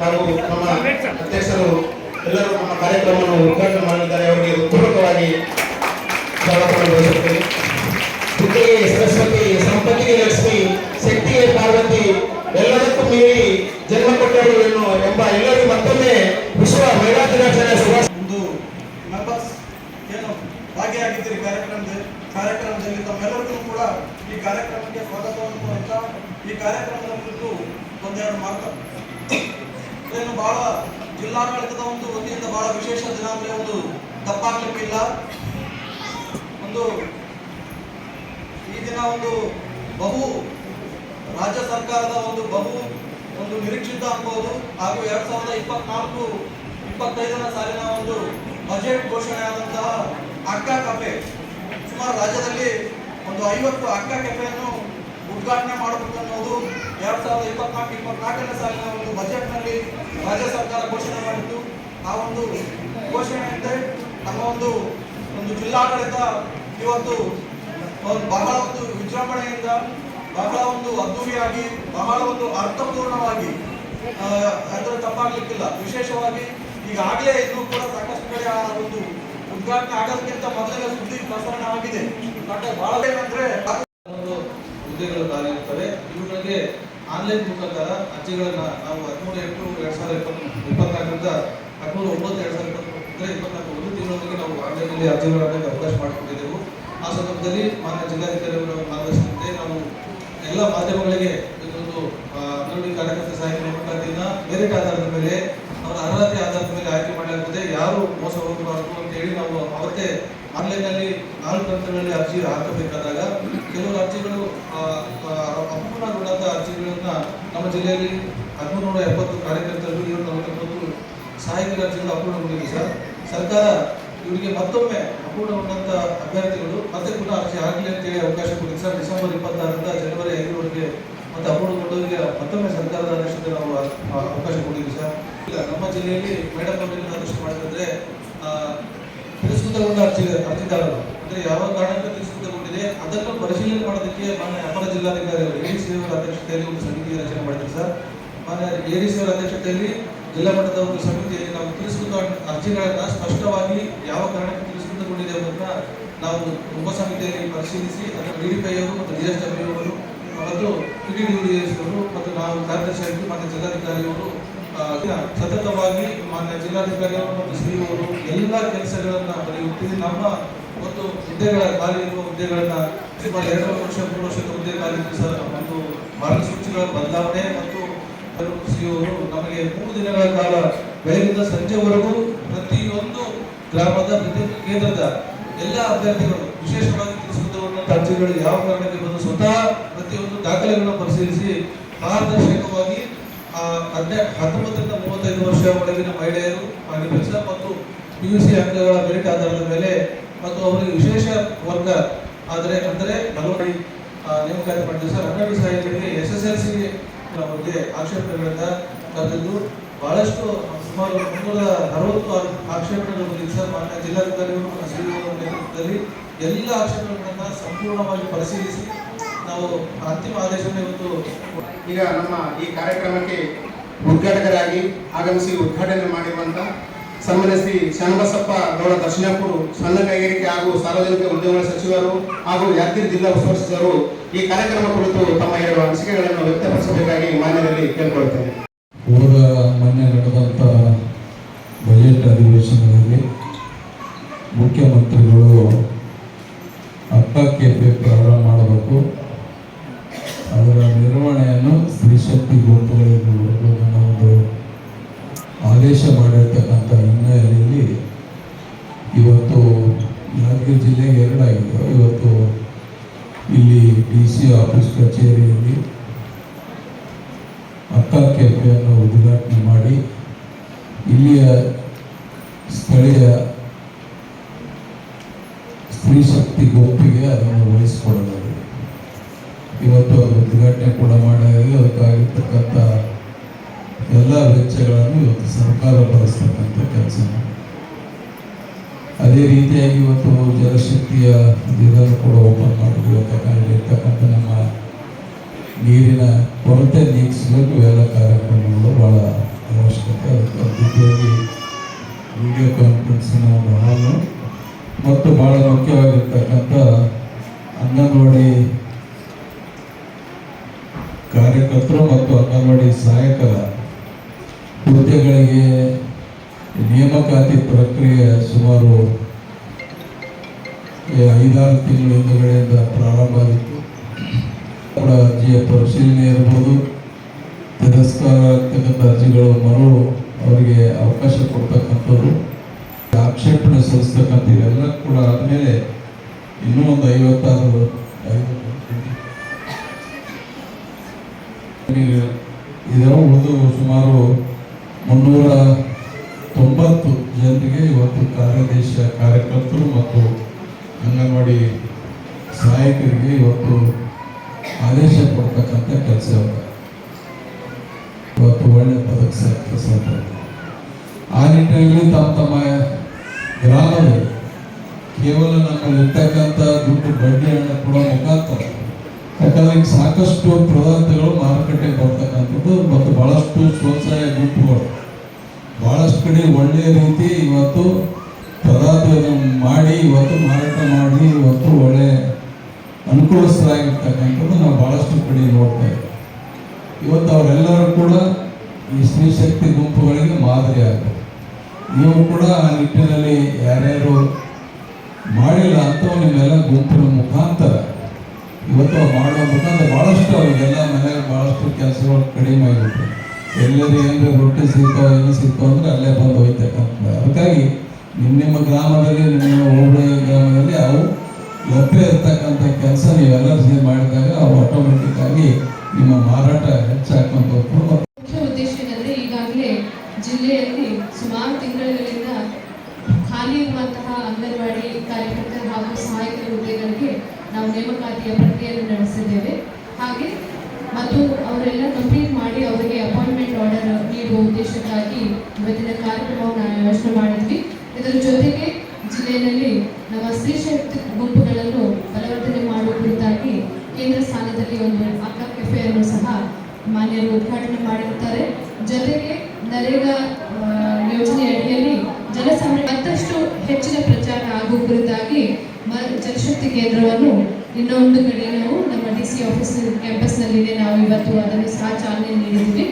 ಹಾಗೂ ನಮ್ಮ ಅಧ್ಯಕ್ಷರು ಎಲ್ಲರೂ ನಮ್ಮ ಕಾರ್ಯಕ್ರಮವನ್ನು ಉದ್ಘಾಟನೆ ಮಾಡಲಿದ್ದಾರೆ ಅವರಿಗೆ ಪೂರ್ವಕವಾಗಿ ಸ್ವಾಗತವನ್ನು ಬಯಸುತ್ತೇನೆ ಬುದ್ಧಿಗೆ ಸರಸ್ವತಿ ಸಂಪತ್ತಿಗೆ ಲಕ್ಷ್ಮಿ ಶಕ್ತಿಗೆ ಪಾರ್ವತಿ ಎಲ್ಲದಕ್ಕೂ ಮೀರಿ ಜನ್ಮ ಕೊಟ್ಟರು ಏನು ಎಂಬ ಎಲ್ಲರಿಗೂ ಮತ್ತೊಮ್ಮೆ ವಿಶ್ವ ಮಹಿಳಾ ದಿನಾಚರಣೆ ಶುಭ ಒಂದು ಮೆಂಬರ್ಸ್ ಏನು ಭಾಗಿಯಾಗಿದ್ದೀರಿ ಕಾರ್ಯಕ್ರಮದ ಕಾರ್ಯಕ್ರಮದಲ್ಲಿ ತಮ್ಮೆಲ್ಲರಿಗೂ ಕೂಡ ಈ ಕಾರ್ಯಕ್ರಮಕ್ಕೆ ಸ್ವಾಗತವನ್ನು ಕೋರುತ್ತಾ ಈ ಕಾರ್ಯಕ್ರಮದ ಕುರಿತು ಒಂದೆರಡು ಮಾತು. ಏನು ಬಹಳ ಜಿಲ್ಲಾಡಳಿತದ ಒಂದು ವತಿಯಿಂದ ಬಹಳ ವಿಶೇಷ ದಿನ ಅಂದ್ರೆ ಒಂದು ತಪ್ಪಾಗಲಿಕ್ಕಿಲ್ಲ. ಒಂದು ಈ ದಿನ ಒಂದು ಬಹು ರಾಜ್ಯ ಸರ್ಕಾರದ ಒಂದು ಬಹು ಒಂದು ನಿರೀಕ್ಷಿತ ಅನ್ಬೋದು. ಹಾಗೂ ಎರಡ್ ಸಾವಿರದ ಇಪ್ಪತ್ನಾಲ್ಕು ಇಪ್ಪತ್ತೈದನೇ ಸಾಲಿನ ಒಂದು ಬಜೆಟ್ ಘೋಷಣೆ ಆದಂತಹ ಅಕ್ಕ ಕಫೆ. ಸುಮಾರು ರಾಜ್ಯದಲ್ಲಿ ಒಂದು ಐವತ್ತು ಅಕ್ಕ ಕೆಫೆಯನ್ನು ಉದ್ಘಾಟನೆ ಮಾಡಬೇಕು ಅನ್ನೋದು ಎರಡ್ ಸಾವಿರದ ಇಪ್ಪತ್ನಾಲ್ಕು, ಇಪ್ಪತ್ನಾಲ್ಕನೇ ಸಾಲಿನ ಒಂದು ಬಜೆಟ್ನಲ್ಲಿ ರಾಜ್ಯ ಸರ್ಕಾರ ಘೋಷಣೆ ಮಾಡಿತ್ತು ಆ ಒಂದು ಘೋಷಣೆಯಂತೆ ನಮ್ಮ ಒಂದು ಒಂದು ಜಿಲ್ಲಾಡಳಿತ ಇವತ್ತು ಬಹಳ ಒಂದು ವಿಜೃಂಭಣೆಯಿಂದ ಬಹಳ ಒಂದು ಅದ್ದೂರಿಯಾಗಿ, ಬಹಳ ಒಂದು ಅರ್ಥಪೂರ್ಣವಾಗಿ ಅದರ ತಪ್ಪಾಗ್ಲಿಕ್ಕಿಲ್ಲ. ವಿಶೇಷವಾಗಿ ಈಗಾಗಲೇ ಇದು ಕೂಡ ಸಾಕಷ್ಟು ಕಡೆ ಆ ಒಂದು ಉದ್ಘಾಟನೆ ಆಗೋದಕ್ಕಿಂತ ಮೊದಲೇ ಸುದ್ದಿ ಪ್ರಸರಣ ಆಗಿದೆ. ಬಹಳ ಏನಂದ್ರೆ ಹುದ್ದೆಗಳು ಖಾಲಿ ಇರ್ತವೆ ಇವುಗಳಿಗೆ ಆನ್ಲೈನ್ ಮುಖಾಂತರ ಅರ್ಜಿಗಳನ್ನು ನಾವು ಹದಿಮೂರು ಎಂಟು ಎರಡು ಸಾವಿರದ ಇಪ್ಪತ್ತು, ಇಪ್ಪತ್ನಾಲ್ಕರಿಂದ ಹದಿಮೂರು, ಒಂಬತ್ತು, ಎರಡು ಸಾವಿರದ ಇಪ್ಪತ್ತ್ ಇಪ್ಪತ್ನಾಲ್ಕು ಒಂದು ತಿಂಗಳವರೆಗೆ ನಾವು ಆನ್ಲೈನಲ್ಲಿ ಅರ್ಜಿಗಳನ್ನು ಅವಕಾಶ ಮಾಡಿಕೊಂಡಿದ್ದೆವು. ಆ ಸಂದರ್ಭದಲ್ಲಿ ಮಾನ್ಯ ಜಿಲ್ಲಾಧಿಕಾರಿಯವರ ಮಾರ್ಗದರ್ಶನದಂತೆ ನಾವು ಎಲ್ಲ ಮಾಧ್ಯಮಗಳಿಗೆ ಇದೊಂದು ಅಂಗನವಾಡಿ ಕಾರ್ಯಕರ್ತ ಸಹಾಯಕ ನೇಮಕಾತಿಯನ್ನ ಮೆರಿಟ್ ಆಧಾರದ ಮೇಲೆ, ಅವರ ಅರ್ಹತೆ ಆಧಾರದ ಮೇಲೆ ಆಯ್ಕೆ ಮಾಡಲಾಗುತ್ತದೆ. ಯಾರು ಮೋಸ ಹೋಗಬಾರದು ಅಂತ ಹೇಳಿ ನಾವು ಅವತ್ತೇ ಆನ್ಲೈನ್ನಲ್ಲಿ ನಾಲ್ಕು ಹಂತಗಳಲ್ಲಿ ಅರ್ಜಿ ಹಾಕಬೇಕಾದಾಗ ಕೆಲವು ಅರ್ಜಿಗಳು ಅಪೂರ್ಣಗೊಂಡಂಥ ಅರ್ಜಿಗಳನ್ನು ನಮ್ಮ ಜಿಲ್ಲೆಯಲ್ಲಿ ಹದಿಮೂರು ನೂರ ಎಪ್ಪತ್ತು ಕಾರ್ಯಕರ್ತರು ಇವರು ನಲವತ್ತೊಂಬತ್ತು ಸಹಾಯಕ ಅರ್ಜಿಗಳು ಅಪೂರ್ಣಗೊಂಡಿದೆ ಸರ್. ಸರ್ಕಾರ ಇವರಿಗೆ ಮತ್ತೊಮ್ಮೆ ಅಪೂರ್ಣಗೊಂಡಂಥ ಅಭ್ಯರ್ಥಿಗಳು ಮತ್ತೆ ಪುನಃ ಅರ್ಜಿ ಆಗಲಿ ಅಂತೇಳಿ ಅವಕಾಶ ಕೊಟ್ಟಿದೆ ಸರ್. ಡಿಸೆಂಬರ್ ಇಪ್ಪತ್ತಾರರಿಂದ ಜನವರಿ ಐದರವರೆಗೆ ಮತ್ತೆ ಅಪೂರ್ಣಗೊಂಡವರಿಗೆ ಮತ್ತೊಮ್ಮೆ ಸರ್ಕಾರದ ಆದೇಶದ ನಾವು ಅವಕಾಶ ಕೊಟ್ಟಿದ್ದೀವಿ ಸರ್. ಈಗ ನಮ್ಮ ಜಿಲ್ಲೆಯಲ್ಲಿ ಮೇಡಮ್ ಅವರಿಗೆ ಆದೇಶ ಮಾಡಿದ್ರೆ ತಿರಸ್ಕೃತಗೊಂಡ ಅರ್ಜಿ ಅರ್ಜಿದಾರರು ಅಂದ್ರೆ ಯಾವ ಕಾರಣಕ್ಕೆ ತಿರಸ್ಕೃತಗೊಂಡಿದೆ. ಅದನ್ನು ಪರಿಶೀಲನೆ ಮಾಡೋದಕ್ಕೆ ಮಾನ್ಯ ಅಪರ ಜಿಲ್ಲಾಧಿಕಾರಿ ಅವರು ಎಡಿಸಿ ಅವರ ಅಧ್ಯಕ್ಷತೆಯಲ್ಲಿ ಒಂದು ಸಮಿತಿ ರಚನೆ ಮಾಡಿದ್ರು ಸರ್. ಮಾನ್ಯ ಎಡಿಸಿ ಅವರ ಅಧ್ಯಕ್ಷತೆಯಲ್ಲಿ ಜಿಲ್ಲಾ ಮಟ್ಟದ ಒಂದು ಸಮಿತಿಯಲ್ಲಿ ನಾವು ತಿರಸ್ಕೃತ ಅರ್ಜಿಗಳನ್ನ ಸ್ಪಷ್ಟವಾಗಿ ಯಾವ ಕಾರಣಕ್ಕೆ ತಿರಸ್ಕೃತಗೊಂಡಿದೆ ಅನ್ನೋದನ್ನ ನಾವು ಉಪ ಸಮಿತಿಯಲ್ಲಿ ಪರಿಶೀಲಿಸಿ ಅದನ್ನು ಡಿಡಿಪೈ ಅವರು ಮತ್ತು ಡಿ ಎಸ್ ಡಬ್ಲ್ಯೂ ಅವರು ಮತ್ತು ಎಸ್ ಅವರು ಮತ್ತು ನಾವು ಕಾರ್ಯದರ್ಶಿಯಾಗಿ ಮಾನ್ಯ ಜಿಲ್ಲಾಧಿಕಾರಿಯವರು ಸತತವಾಗಿ ಮಾನ್ಯ ಜಿಲ್ಲಾಧಿಕಾರಿಗಳು ಮತ್ತು ಸಿ ಅವರು ಎಲ್ಲ ಕೆಲಸಗಳನ್ನು ಬರೆಯುತ್ತೀವಿ ನಮ್ಮ ಒಂದು ಹುದ್ದೆಗಳ ಖಾಲಿ ಇರುವ ಹುದ್ದೆಗಳನ್ನ ಎರಡು ವರ್ಷ ಮೂರು ವರ್ಷದ ಹುದ್ದೆ ಖಾಲಿ ಸರ್ ಒಂದು ಮಾರ್ಗಸೂಚಿಗಳ ಬದಲಾವಣೆ ಮತ್ತು ಸಿ ಅವರು ನಮಗೆ ಮೂರು ದಿನಗಳ ಕಾಲ ಬೆಳಗಿನ ಸಂಜೆವರೆಗೂ ಪ್ರತಿಯೊಂದು ಗ್ರಾಮದ ಪ್ರತಿಯೊಂದು ಕೇಂದ್ರದ ಎಲ್ಲ ಅಭ್ಯರ್ಥಿಗಳು ವಿಶೇಷವಾಗಿ ತಿಳಿಸುತ್ತಿರುವಂತಹ ಅರ್ಜಿಗಳು ಯಾವ ಕಾರಣಕ್ಕೆ ಬಂದು ಸ್ವತಃ ಪ್ರತಿಯೊಂದು ದಾಖಲೆಗಳನ್ನು ಪರಿಶೀಲಿಸಿ ಪಾರದರ್ಶಕವಾಗಿ ಆ, ಹನ್ನೆ ಹತ್ತೊಂಬತ್ತರಿಂದ ಮೂವತ್ತೈದು ವರ್ಷ ಒಳಗಿನ ಮಹಿಳೆಯರು ಸರ್ ಮತ್ತು ಪಿ ಯು ಸಿ ಅಂಕಗಳ ಮೆರಿಟ್ ಆಧಾರದ ಮೇಲೆ ಮತ್ತು ಅವರಿಗೆ ವಿಶೇಷ ವರ್ಗ ಆದರೆ ಅಂದರೆ ನಲವತ್ತು ನೇಮಕಾತಿ ಮಾಡಿದ್ರು ಸರ್ ಅಂಗಡಿ ಸಹಾಯಕರಿಗೆ ಎಸ್ ಎಸ್ ಎಲ್ ಸಿ ಬಗ್ಗೆ ಆಕ್ಷೇಪಣೆಗಳಿಂದ ಕರೆದಿದ್ದು ಬಹಳಷ್ಟು ಸುಮಾರು ಮುನ್ನೂರ ಅರವತ್ತು ಆಕ್ಷೇಪಣೆಗಳ ಬಗ್ಗೆ ಸರ್ ಮಾನ್ಯ ಜಿಲ್ಲಾಧಿಕಾರಿಗಳು ನೇತೃತ್ವದಲ್ಲಿ ಎಲ್ಲ ಆಕ್ಷೇಪಣೆಗಳನ್ನು ಸಂಪೂರ್ಣವಾಗಿ ಪರಿಶೀಲಿಸಿ ನಾವು ಅಂತಿಮ ಆದೇಶವನ್ನು ಇವತ್ತು ಈಗ ನಮ್ಮ ಈ ಕಾರ್ಯಕ್ರಮಕ್ಕೆ ಉದ್ಘಾಟಕರಾಗಿ ಆಗಮಿಸಿ ಉದ್ಘಾಟನೆ ಮಾಡಿರುವಂತ ಸನ್ಮಾನ್ಯ ಶ್ರೀ ಶರಣಬಸಪ್ಪ ಗೌಡ ದರ್ಶನಪುರ ಸಣ್ಣ ಕೈಗಾರಿಕೆ ಹಾಗೂ ಸಾರ್ವಜನಿಕ ಉದ್ಯೋಗಗಳ ಸಚಿವರು ಹಾಗೂ ಯಾದಗಿರಿ ಜಿಲ್ಲಾ ಉಸ್ತುವಾರಿ ಸಚಿವರು ಈ ಕಾರ್ಯಕ್ರಮ ಕುರಿತು ತಮ್ಮ ಎರಡು ಅನಿಸಿಕೆಗಳನ್ನು ವ್ಯಕ್ತಪಡಿಸಬೇಕಾಗಿ ಮಾನ್ಯರಲ್ಲಿ ಕೇಳ್ಕೊಳ್ತೇನೆ ಹೋದ ಮೊನ್ನೆ ನಡೆದಂಥ ಬಜೆಟ್ ಅಧಿವೇಶನದಲ್ಲಿ ಮುಖ್ಯಮಂತ್ರಿಗಳು ಹಬ್ಬಕ್ಕೆ ಪ್ರಾರಂಭ ಮಾಡಬೇಕು ಸ್ತ್ರೀಶಕ್ತಿ ಕೊಡಬೇಕು ಅನ್ನೋ ಒಂದು ಆದೇಶ ಮಾಡಿರ್ತಕ್ಕಂಥ ಹಿನ್ನೆಲೆಯಲ್ಲಿ ಇವತ್ತು ಯಾದಗಿರಿ ಜಿಲ್ಲೆಗೆ ಎರಡಾಗಿದೆ. ಇವತ್ತು ಇಲ್ಲಿ ಡಿ ಸಿ ಆಫೀಸ್ ಕಚೇರಿಯಲ್ಲಿ ಅಕ್ಕ ಕೆಫೆಯನ್ನು ಉದ್ಘಾಟನೆ ಮಾಡಿ ಇಲ್ಲಿಯ ಸ್ಥಳೀಯ ಸ್ತ್ರೀ ಶಕ್ತಿ ಗುಂಪಿಗೆ ಅದನ್ನು ವಹಿಸಿಕೊಡಲಾಗಿದೆ ಇವತ್ತು ಉದ್ಘಾಟನೆ ಕೂಡ ಮಾಡಲಾಗಿದೆ ಅದಕ್ಕಾಗಿರ್ತಕ್ಕಂಥ ಎಲ್ಲ ವೆಚ್ಚಗಳನ್ನು ಇವತ್ತು ಸರ್ಕಾರ ಬಳಸ್ತಕ್ಕಂಥ ಕೆಲಸ. ಅದೇ ರೀತಿಯಾಗಿ ಇವತ್ತು ಜಲಶಕ್ತಿಯ ಇದನ್ನು ಕೂಡ ಓಪನ್ ಮಾಡಿದ್ವಿ. ಯಾಕಂದರೆ ಇರ್ತಕ್ಕಂಥ ನಮ್ಮ ನೀರಿನ ಕೊರತೆ ನೀಗಿಸಬೇಕು. ಎಲ್ಲ ಕಾರ್ಯಕ್ರಮಗಳು ಬಹಳ ಅವಶ್ಯಕ ವಿಡಿಯೋ ಕಾನ್ಫರೆನ್ಸಿನ ಒಂದು ಹಾಲು. ಮತ್ತು ಭಾಳ ಮುಖ್ಯವಾಗಿರ್ತಕ್ಕಂಥ ಅಂಗನವಾಡಿ ಕಾರ್ಯಕರ್ತರು ಮತ್ತು ಅಂಗನವಾಡಿ ಸಹಾಯಕರ ಹುದ್ದೆಗಳಿಗೆ ನೇಮಕಾತಿ ಪ್ರಕ್ರಿಯೆ ಸುಮಾರು ಐದಾರು ತಿಂಗಳ ಹಿಂದುಗಡೆಯಿಂದ ಪ್ರಾರಂಭ ಆಗಿತ್ತು. ಅವರ ಅರ್ಜಿಯ ಪರಿಶೀಲನೆ ಇರ್ಬೋದು ತಿರಸ್ಕಾರ ಆಗ್ತಕ್ಕಂಥ ಅರ್ಜಿಗಳು ಮರು ಅವರಿಗೆ ಅವಕಾಶ ಕೊಡ್ತಕ್ಕಂಥವ್ರು ಆಕ್ಷೇಪಣೆ ಸಲ್ಲಿಸ್ತಕ್ಕಂಥ ಇವೆಲ್ಲ ಕೂಡ ಆದಮೇಲೆ ಇನ್ನೂ ಒಂದು ಐವತ್ತಾರು ಇದರ ಉಳಿದು ಸುಮಾರು ಮುನ್ನೂರ ತೊಂಬತ್ತು ಜನರಿಗೆ ಇವತ್ತು ಕಾರ್ಯದೇಶ ಕಾರ್ಯಕರ್ತರು ಮತ್ತು ಅಂಗನವಾಡಿ ಸಹಾಯಕರಿಗೆ ಇವತ್ತು ಆದೇಶ ಕೊಡ್ತಕ್ಕಂಥ ಕೆಲಸ. ಇವತ್ತು ಒಳ್ಳೆ ಪದಕ ಸಾಧ್ಯ ಆ ನಿಟ್ಟಿನಲ್ಲಿ ತಮ್ಮ ತಮ್ಮ ಗ್ರಾಮದಲ್ಲಿ ಕೇವಲ ನಮ್ಮಲ್ಲಿ ಇರ್ತಕ್ಕಂಥ ದುಡ್ಡು ಬಡ್ಡಿ ಹಣ ಕೊಡೋ ಮುಖಾಂತರ ಯಾಕಂದ್ರೆ ಈಗ ಸಾಕಷ್ಟು ಪದಾರ್ಥಗಳು ಮಾರುಕಟ್ಟೆಗೆ ಬರ್ತಕ್ಕಂಥದ್ದು ಮತ್ತು ಬಹಳಷ್ಟು ಸ್ವಸಹಾಯ ಗುಂಪುಗಳು. ಬಹಳಷ್ಟು ಕಡೆ ಒಳ್ಳೆಯ ರೀತಿ ಇವತ್ತು ಪದಾರ್ಥ ಮಾಡಿ, ಇವತ್ತು ಮಾರಾಟ ಮಾಡಿ, ಇವತ್ತು ಒಳ್ಳೆ ಅನುಕೂಲಸ್ಥರಾಗಿರ್ತಕ್ಕಂಥದ್ದು ನಾವು ಬಹಳಷ್ಟು ಕಡೆ ನೋಡ್ತಾ ಇವತ್ತು ಅವರೆಲ್ಲರೂ ಕೂಡ ಈ ಸ್ತ್ರೀ ಶಕ್ತಿ ಗುಂಪುಗಳಿಗೆ ಮಾದರಿ ನೀವು ಕೂಡ ಆ ನಿಟ್ಟಿನಲ್ಲಿ ಯಾರ್ಯಾರು ಮಾಡಿಲ್ಲ ಅಂತ ನಿಮ್ಮೆಲ್ಲ ಗುಂಪಿನ ಮುಖಾಂತರ ಇವತ್ತು ಮಾಡೋ ಮುಖಾಂತರ ಭಾಳಷ್ಟು ಅವ್ರಿಗೆಲ್ಲ ಮನೆಯಲ್ಲಿ ಭಾಳಷ್ಟು ಕೆಲಸಗಳು ಕಡಿಮೆ ಆಗಿಬಿಟ್ಟು ಎಲ್ಲರೂ ಏನಾರು ರೊಟ್ಟಿ ಸಿಗ್ತಾವೆ ಏನು ಸಿಗ್ತಾವೆ ಅಂದರೆ ಅಲ್ಲೇ ಬಂದು ಹೋಯ್ತಕ್ಕಂಥ ಅದಕ್ಕಾಗಿ ನಿಮ್ಮ ನಿಮ್ಮ ಗ್ರಾಮದಲ್ಲಿ ನಿಮ್ಮ ಹೋಬಳಿ ಗ್ರಾಮದಲ್ಲಿ ಅವು ಲಭ್ಯ ಇರ್ತಕ್ಕಂಥ ಕೆಲಸ ನೀವೆಲ್ಲರೂ ಸೇರಿ ಮಾಡಿದಾಗ ಅವು ಆಟೋಮೆಟಿಕ್ ಆಗಿ ನಿಮ್ಮ ಮಾರಾಟ ಹೆಚ್ಚಾಗ್ಕೊಂತ ಹೋಗ್ಬೋದು ಮುಖ್ಯ ಉದ್ದೇಶ ಏನಂದ್ರೆ ಈಗಾಗಲೇ ಸುಮಾರು ತಿಂಗಳುಗಳಿಂದ ಖಾಲಿ ಇರುವಂತಹ ಅಂಗನವಾಡಿ ಕಾರ್ಯಕರ್ತರ ಹಾಗೂ ಸಹಾಯಕರ ಹುದ್ದೆಗಳಿಗೆ ನಾವು ನೇಮಕಾತಿಯ ಪ್ರಕ್ರಿಯೆಯನ್ನು ನಡೆಸಿದ್ದೇವೆ. ಹಾಗೆ ಮತ್ತು ಅವರೆಲ್ಲ ಕಂಪ್ಲೀಟ್ ಮಾಡಿ ಅವರಿಗೆ ಅಪಾಯಿಂಟ್ಮೆಂಟ್ ಆರ್ಡರ್ ನೀಡುವ ಉದ್ದೇಶಕ್ಕಾಗಿ ಇವತ್ತಿನ ಕಾರ್ಯಕ್ರಮವನ್ನು ಯೋಚನೆ ಮಾಡಿದ್ವಿ. ಇದರ ಜೊತೆಗೆ ಜಿಲ್ಲೆಯಲ್ಲಿ ನಮ್ಮ ಸ್ತ್ರೀ ಶಕ್ತಿ ಗುಂಪುಗಳನ್ನು ಬಲವರ್ಧನೆ ಮಾಡುವ ಕುರಿತಾಗಿ ಕೇಂದ್ರ ಸ್ಥಾನದಲ್ಲಿ ಒಂದು ಅಕ್ಕ ಕೆಫೆಯನ್ನು ಸಹ ಮಾನ್ಯರು ಉದ್ಘಾಟನೆ ಮಾಡಿರುತ್ತಾರೆ. ಜೊತೆಗೆ ನರೇಗಾ ಯೋಜನೆ ಅಡಿಯಲ್ಲಿ ಜನ ಮತ್ತಷ್ಟು ಹೆಚ್ಚಿನ ಪ್ರಚಾರ ಆಗುವ ಕುರಿತಾಗಿ ಜಲಶಕ್ತಿ ಕೇಂದ್ರವನ್ನು ಇನ್ನೊಂದು ಕಡೆ ನಾವು ನಮ್ಮ ಡಿ ಸಿ ಆಫೀಸ್ ಕ್ಯಾಂಪಸ್ನಲ್ಲಿದೆ. ನಾವು ಇವತ್ತು ಅದನ್ನು ಸಹ ಚಾಲನೆ ನೀಡಿದ್ದೀವಿ.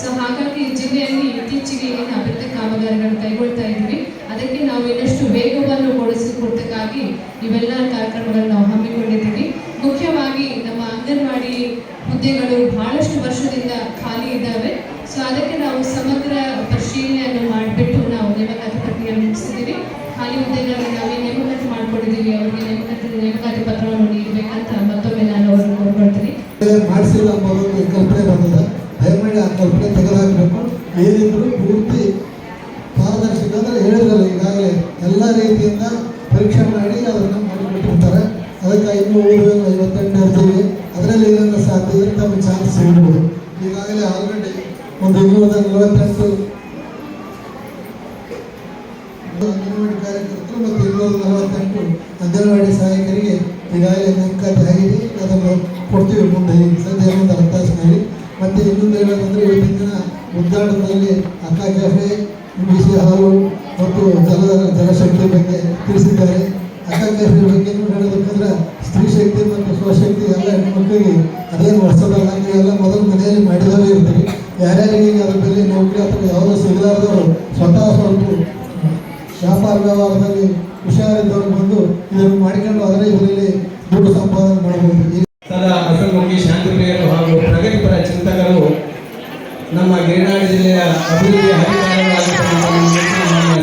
ಸೊ ಹಾಗಾಗಿ ಜಿಲ್ಲೆಯಲ್ಲಿ ಇತ್ತೀಚೆಗೆ ಏನು ಅಭಿವೃದ್ಧಿ ಕಾಮಗಾರಿಗಳನ್ನು ಕೈಗೊಳ್ತಾ ಇದ್ವಿ ಅದಕ್ಕೆ ನಾವು ಇನ್ನಷ್ಟು ವೇಗವನ್ನು ಕೊಡಿಸಿಕೊಡ್ತಕ್ಕಾಗಿ ಇವೆಲ್ಲ ಕಾರ್ಯಕ್ರಮಗಳನ್ನು ನಾವು ಹಮ್ಮಿಕೊಂಡಿದ್ದೀವಿ. ಮುಖ್ಯವಾಗಿ ನಮ್ಮ ಅಂಗನವಾಡಿ ಹುದ್ದೆಗಳು ಬಹಳಷ್ಟು ವರ್ಷದಿಂದ ಖಾಲಿ ಇದ್ದಾವೆ. ಸೊ ಅದಕ್ಕೆ ನೇಮಕಾತಿ ಪತ್ರವನ್ನು ನೀಡಬೇಕಂತ ಮತ್ತೊಮ್ಮೆ ನಾನು ಅವರನ್ನು ಕೋರ್ಕೊಳ್ತೀನಿ. ಮಾಡಿಸಿಲ್ಲ ಅನ್ನೋದು ಕಲ್ಪನೆ ಬಂದಿದೆ. ದಯಮಾಡಿ ಆ ಕಲ್ಪನೆ ತೆಗೆದುಹಾಕಬೇಕು. ಏನಿದ್ರು ಪೂರ್ತಿ ಪಾರದರ್ಶಕ ಅಂದರೆ ಹೇಳಿದ್ರಲ್ಲ ಈಗಾಗಲೇ ಎಲ್ಲ ರೀತಿಯಿಂದ ಪರೀಕ್ಷೆ ಮಾಡಿ ಅದನ್ನು ಮಾಡಿಬಿಟ್ಟಿರ್ತಾರೆ ಅದಕ್ಕೆ ಇನ್ನೂ ಉಳಿದ ಐವತ್ತೆಂಟು ಅರ್ಜಿಗೆ ಅದರಲ್ಲಿ ಏನನ್ನ ಸಾಧ್ಯ ಇದ್ರೆ ತಮಗೆ ಚಾನ್ಸ್ ಸಿಗಬಹುದು. ಈಗಾಗಲೇ ಆಲ್ರೆಡಿ ಒಂದು ಇನ್ನೂರ ನಲವತ್ತೆಂಟು ಅಂಗನವಾಡಿ ಕಾರ್ಯಕರ್ತರು ಮತ್ತು ಇನ್ನೂರ ನಲವತ್ತೆಂಟು ಅಂಗನವಾಡಿ ಸಹಾಯಕರಿಗೆ ಈಗಾಗಲೇ ನೇಮಕಾತಿ ಆಗಿದೆ. ಅದನ್ನು ಕೊಡ್ತೀವಿ ಮುಂದೆ. ಸದ್ಯ ಒಂದು ಅರ್ಧ ತಾಸಿನಲ್ಲಿ ಮತ್ತು ಇನ್ನೊಂದು ಹೇಳೋದಂದ್ರೆ ಇವತ್ತಿನ ದಿನ ಉದ್ದಾಟದಲ್ಲಿ ಅಕ್ಕ ಕೆಫೆ ಬಿಸಿ ಹಾಲು ಮತ್ತು ಜಲ, ಜಲಶಕ್ತಿ ಬಗ್ಗೆ ತಿಳಿಸಿದ್ದಾರೆ. ಅಕ್ಕ ಕೆಫೆ ಬಗ್ಗೆ ಹೇಳಬೇಕಂದ್ರೆ ಸ್ತ್ರೀ ಶಕ್ತಿ ಮತ್ತು ಸ್ವಶಕ್ತಿ ಎಲ್ಲ ಹೆಣ್ಮಕ್ಳಿಗೆ ಅದೇನು ವರ್ಷದಲ್ಲ ಎಲ್ಲ ಮೊದಲು ಮನೆಯಲ್ಲಿ ಮಾಡಿದವೇ ಇರ್ತೀವಿ ಯಾರ್ಯಾರಿಗೆ ಅದ್ರ ಮೇಲೆ ನೌಕರಿ ಅಥವಾ ಯಾವುದೋ ಸಿಗಲಾರದವರು ಸ್ವತಃ ಸ್ವಲ್ಪ ವ್ಯಾಪಾರ ವ್ಯವಹಾರದಲ್ಲಿ ಹುಷಾರಿದ್ದವರು ಬಂದು ಇದನ್ನು ಮಾಡಿಕೊಂಡು ಅದರ ಇದರಲ್ಲಿ ದುಡ್ಡು ಸಂಪಾದನೆ ಮಾಡಬಹುದು. ಸದಾ ಹಸನ್ಮುಖಿ ಶಾಂತಿಪ್ರಿಯರು ಹಾಗೂ ಪ್ರಗತಿಪರ ಚಿಂತಕರು ನಮ್ಮ ಗಿರಿನಾಡು ಜಿಲ್ಲೆಯ ಅಭಿವೃದ್ಧಿಯ ಹರಿಕಾರರಾಗಿರ್ತಕ್ಕಂಥ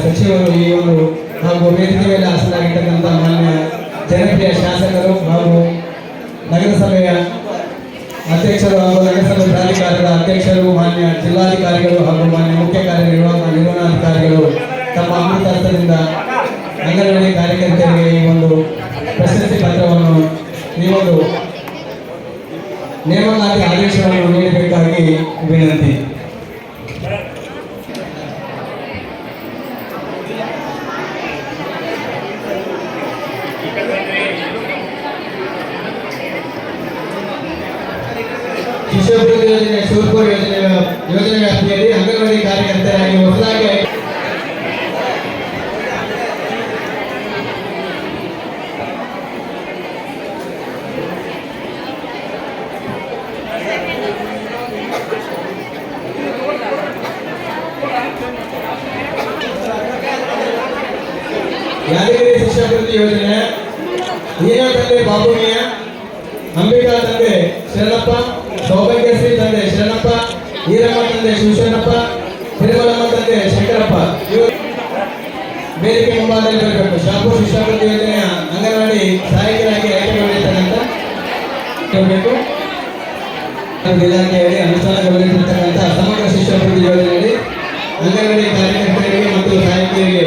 ಸಚಿವರು ಈ ಒಂದು ಹಾಗೂ ವೇದಿಕೆ ಮೇಲೆ ಹಾಸನಾಗಿರ್ತಕ್ಕಂಥ ಮಾನ್ಯ ಜನಪ್ರಿಯ ಶಾಸಕರು ಹಾಗೂ ನಗರಸಭೆಯ ಅಧ್ಯಕ್ಷರು ಹಾಗೂ ನಗರಸಭೆ ಪ್ರಾಧಿಕಾರದ ಅಧ್ಯಕ್ಷರು, ಮಾನ್ಯ ಜಿಲ್ಲಾಧಿಕಾರಿಗಳು ಹಾಗೂ ಮಾನ್ಯ ಮುಖ್ಯ ಕಾರ್ಯನಿರ್ವಾಹ ನಿರ್ವಹಣಾಧಿಕಾರಿಗಳು ತಮ್ಮ ಅಮೃತಾರ್ಥದಿಂದ ಸಿದ್ಧಪುರ ಯೋಜನೆ ಶಿವಪುರ ಯೋಜನೆ ವ್ಯಾಪ್ತಿಯಲ್ಲಿ ಅಂಗನವಾಡಿ ಕಾರ್ಯಕರ್ತರಾಗಿ ಹೊಸದಾಗಿ ಯಾದಗಿರಿ ಶಿಕ್ಷಾಭಿವೃದ್ಧಿ ಯೋಜನೆ ಹೀನಾ ತಂದೆ ಬಾಬುಮಿಯ ಅಂಬಿಕಾ ತಂದೆ ಶರಣಪ್ಪ ಶರಣಪ್ಪ ಈರಮ್ಮ ತಂದೆ ಶಿವಶರಣಪ್ಪ ತಿರುಮಲಮ್ಮ ತಂದೆ ಶಂಕರಪ್ಪ. ಇವರು ವೇದಿಕೆ ಮುಂಭಾಗದಲ್ಲಿ ಬರಬೇಕು. ಶಾಪುರ್ ಶಿಷ್ಯಾಭಿವೃದ್ಧಿ ಯೋಜನೆಯ ಅಂಗನವಾಡಿ ಸಹಾಯಕರಾಗಿ ಆಯ್ಕೆಗೊಂಡಿರ್ತಕ್ಕಂಥ ಇರಬೇಕು. ಇಲಾಖೆಯಡಿ ಸಮಗ್ರ ಸಮಗ್ರ ಶಿಷ್ಯಾಭಿವೃದ್ಧಿ ಯೋಜನೆಯಲ್ಲಿ ಅಂಗನವಾಡಿ ಕಾರ್ಯಕರ್ತರಿಗೆ ಮತ್ತು ಸಹಾಯಕಿಯರಿಗೆ